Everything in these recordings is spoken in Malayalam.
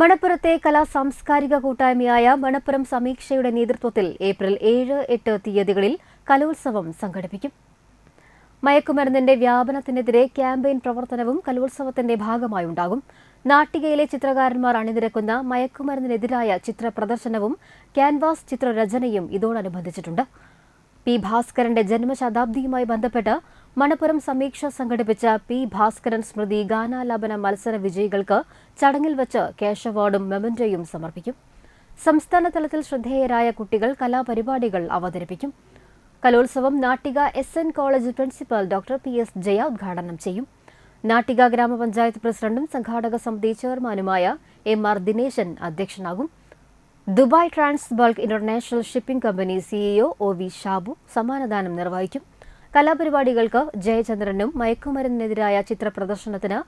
മണപ്പുറത്തെ കലാ സാംസ്കാരിക കൂട്ടായ്മയായ മണപ്പുറം സമീക്ഷയുടെ നേതൃത്വത്തിൽ ഏപ്രിൽ ഏഴ് എട്ട് തീയതികളിൽ കലോത്സവം സംഘടിപ്പിക്കും. മയക്കുമരുന്നിന്റെ വ്യാപനത്തിനെതിരെ ക്യാമ്പയിൻ പ്രവർത്തനവും കലോത്സവത്തിന്റെ ഭാഗമായുണ്ടാകും. നാട്ടികയിലെ ചിത്രകാരന്മാർ അണിനിരക്കുന്ന മയക്കുമരുന്നിനെതിരായ ചിത്ര പ്രദർശനവും ക്യാൻവാസ് ചിത്രരചനയും ഇതോടനുബന്ധിച്ചിട്ടുണ്ട്. പി ഭാസ്കരന്റെ ജന്മശതാബ്ദിയുമായി ബന്ധപ്പെട്ട് മണപ്പുറം സമീക്ഷ സംഘടിപ്പിച്ച പി ഭാസ്കരൻ സ്മൃതി ഗാനാലാപന മത്സര വിജയികൾക്ക് ചടങ്ങിൽ വച്ച് ക്യാഷ് അവാർഡും മെമന്റോയും സമർപ്പിക്കും. സംസ്ഥാന തലത്തിൽ ശ്രദ്ധേയരായ കുട്ടികൾ കലാപരിപാടികൾ അവതരിപ്പിക്കും. കലോത്സവം Nattika S N college principal doctor P S Jaya ഉദ്ഘാടനം ചെയ്യും. നാട്ടിക ഗ്രാമപഞ്ചായത്ത് പ്രസിഡന്റും സംഘാടക സമിതി ചെയർമാനുമായ M R Dineshan അധ്യക്ഷനാകും. Dubai trans bulk international shipping company CEO O V Shabu സമ്മാനദാനം നിർവഹിക്കും. കലാപരിപാടികൾക്ക് ജയചന്ദ്രനും മയക്കുമരുന്നിനെതിരായ ചിത്രപ്രദർശനത്തിന്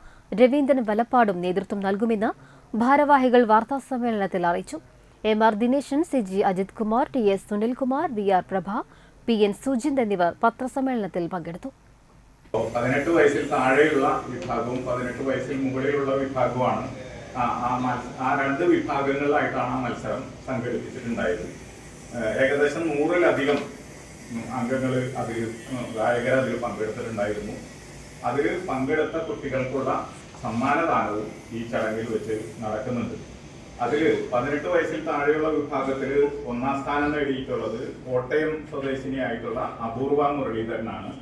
രവീന്ദ്രൻ വലപ്പാടും നേതൃത്വം നൽകുമെന്ന് ഭാരവാഹികൾ വാർത്താസമ്മേളനത്തിൽ അറിയിച്ചു. M R Dineshan C G Ajith Kumar T S Sunilkumar V R Prabha P N Sujind എന്നിവർ പത്രസമ്മേളനത്തിൽ പങ്കെടുത്തു. പതിനെട്ട് വയസ്സിൽ താഴെയുള്ള വിഭാഗവും പതിനെട്ട് വയസ്സിൽ മുകളിലുള്ള വിഭാഗവുമാണ് ആ രണ്ട് വിഭാഗങ്ങളിലായിട്ടാണ് ആ മത്സരം സംഘടിപ്പിച്ചിട്ടുണ്ടായത്. ഏകദേശം നൂറിലധികം അംഗങ്ങൾ അതിൽ ഗായകർ അതിൽ പങ്കെടുത്തിട്ടുണ്ടായിരുന്നു. അതിൽ പങ്കെടുത്ത കുട്ടികൾക്കുള്ള സമ്മാനദാനവും ഈ ചടങ്ങിൽ വെച്ച് നടക്കുന്നുണ്ട്. അതിൽ പതിനെട്ട് വയസ്സിൽ താഴെയുള്ള വിഭാഗത്തിൽ ഒന്നാം സ്ഥാനം നേടിയിട്ടുള്ളത് കോട്ടയം സ്വദേശിനിയായിട്ടുള്ള അപൂർവ മുരളീധരനാണ്.